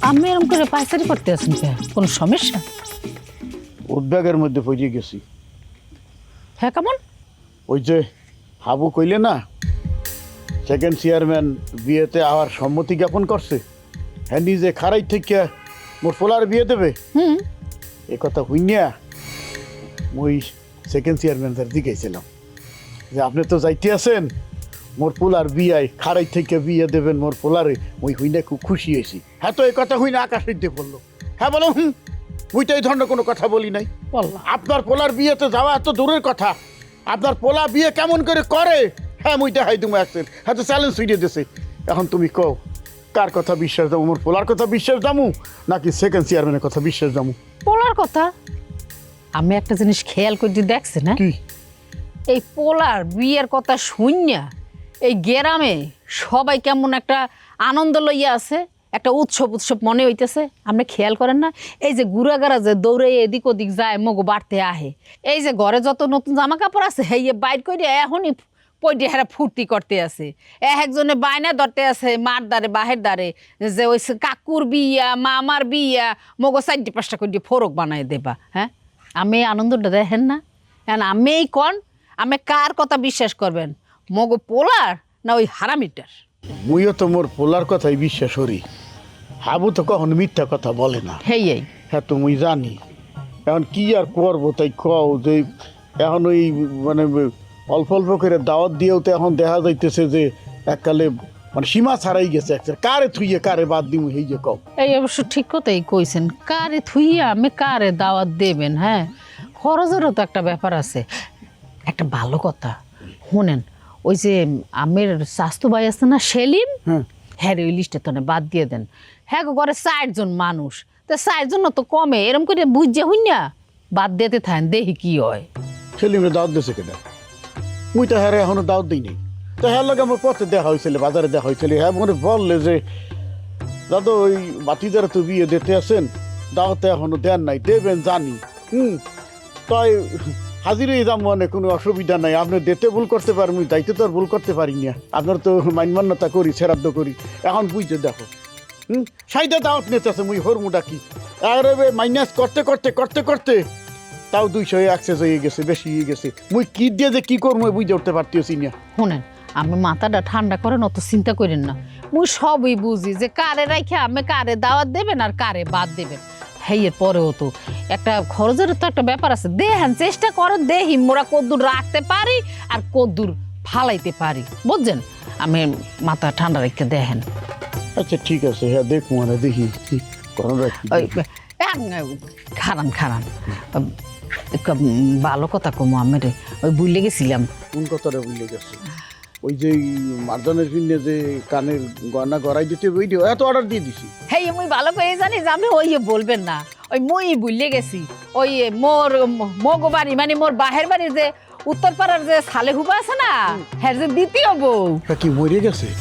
আমি এরকম করে করতে আছেন কে? কোনো সমস্যা? উদ্বেগের মধ্যে গেছি। হ্যাঁ কেমন? ওই যে হাবু কইলে না সেকেন্ড চেয়ারম্যান বিয়েতে আবার সম্মতি জ্ঞাপন করছে। হ্যাঁ নিজে খারাই থেকে মোর পোলার বিয়ে দেবে। হুম। এ কথা হইনিয়া মুই সেকেন্ড চেয়ারম্যান তার দিকেছিলাম যে আপনি তো যাইতে আছেন মোর পোলার বিয়ায় খারাই থেকে বিয়ে দেবেন মোর পোলারে মুই হইনা খুব খুশি হয়েছি। হ্যাঁ তো এই কথা হইনা আকাশ হইতে পড়ল হ্যাঁ বলো হুম মুই তো এই ধরনের কোনো কথা বলি নাই। আপনার পোলার বিয়েতে যাওয়া এত দূরের কথা। আপনার পোলা বিয়ে কেমন করে করে? হ্যাঁ মুই দেখাই তুমি একদিন হ্যাঁ তো চ্যালেঞ্জ ফিরিয়ে দিছে এখন তুমি কও কার কথা বিশ্বাস দামু? মোর পোলার কথা বিশ্বাস দামু? নাকি সেকেন্ড চেয়ারম্যানের কথা বিশ্বাস দামু? পোলার কথা? আমি একটা জিনিস খেয়াল করে দেখছি না এই পোলার বিয়ের কথা শুনিয়া এই গ্রামে সবাই কেমন একটা আনন্দ লইয়া আছে, একটা উৎসব উৎসব মনে হইতেছে, আপনি খেয়াল করেন না? এই যে গুড়াগাড়া যে দৌড়ে এদিক ওদিক যায়, মগো বাড়তে আহে। এই যে ঘরে যত নতুন জামা কাপড় আছে এই বাইর করে এখনই পইটে হেরা ফুর্তি করতে আছে। এক একজনে বায়না ধরতে আছে, মার দ্বারে, বাহের দ্বারে, যে ওই কাকুর বিয়া, মামার বিয়া, মগো চারটি পাঁচটা করে ফোরক বানাই দেবা হ্যাঁ? আমি আনন্দটা দেখেন না? আমি কন? আমি কার কথা বিশ্বাস করবেন? মগো পোলার না ওই হারামিটার? মুইও তো মোর পোলার কথাই বিশ্বাস করি। হাবু তো কখনো মিথ্যা কথা বলে না। হেই এই হ্যাঁ তো মুই জানি। এখন কি আর করব তাই কও যে এখন ওই মানে অল্প অল্প করে দাওয়াত দিয়েও তো এখন দেখা যাইতেছে যে এককালে মানে সীমা ছাড়াই গেছে একটা কারে থুইয়ে কারে বাদ দিমু এই যে কও। এই অবশ্য ঠিক কথাই কইছেন। কারে থুইয়া আমি কারে দাওয়াত দেবেন হ্যাঁ? খরচেরও তো একটা ব্যাপার আছে। একটা ভালো কথা। শুনেন ওই যে আমের স্বাস্থ্য ভাই আছে না সেলিম? হ্যাঁ। হ্যাঁ রে, ওই লিস্টে তো বাদ দিয়ে দেন। হ্যাঁ গো, ঘরে চারজন মানুষ। তা চারজন তো কমে এরম করে বুঝছে হইনা বাদ দিতে থাকেন দেখি কি হয়। সেলিমরে দাওয়াত দিয়েছে কেনা? মুই তো হ্যাঁ এখনও দাওয়াত দিই নাই। তো হ্যাঁ লগে আমার পথে দেখা হয়েছিল বাজারে দেখা হয়েছিল হ্যাঁ মনে বললে যে দাদা ওই বাতিদারা তো বিয়ে দিতে আছেন দাওয়াতে এখনও দেন নাই দেবেন জানি। হুম তাই হাজির হয়ে যাম মানে কোনো অসুবিধা নাই। আপনি দিতে ভুল করতে পারেন দায়িত্ব তো আর ভুল করতে পারি না। আপনার তো মাইনমান্যতা করি শ্রাদ্ধ করি। এখন বুঝতে দেখো। হুম? সাইডে দাওয়াত নিতে আছে মুই হরমুডা কি আর মাইনাস করতে করতে করতে করতে। তাও দুইশো অ্যাক্সেস হয়ে গেছে, বেশি হয়ে গেছে। মুই কি দিয়ে যে কি করব বুঝে উঠতে পারতেছি না। শুনেন আমি মাথাটা ঠান্ডা করেন, অত চিন্তা করেন না। মুই সবই বুঝি যে কারে রাখে আমি কারে দাওয়াত দেবেন আর কারে বাদ দেবেন। হেয়ের পরেও তো। একটা খরচের তো একটা ব্যাপার আছে। দেখেন চেষ্টা করো দেখি মোরা কদ্দুর রাখতে পারি আর কদ্দুর ফালাইতে পারি। বুঝছেন? আমি মাথা ঠান্ডা রেখে দেখেন আচ্ছা ঠিক আছে হ্যাঁ দেখ মানে দেখি রাখি ওই খারান খারান। ভালো কথা কমো আমি রে। ওই বুঝলে গেছিলাম। কোন কথাটা বুঝলে গেছে? ওই যে মার্জনের জন্য যে কানের গয়না গড়াই দিতে ওই এত অর্ডার দিয়ে দিছি। হ্যাঁ মুই ভালো করে জানি যে আপনি ওই বলবেন না। ওই মুই ভুলে গেছি। ওই মোর মগো বাড়ি মানে মোর বাহের বাড়ির যে উত্তরপাড়ার যে সালেহুবা আছে না হ্যাঁ যে দ্বিতীয় বউ। কি মরে গেছে?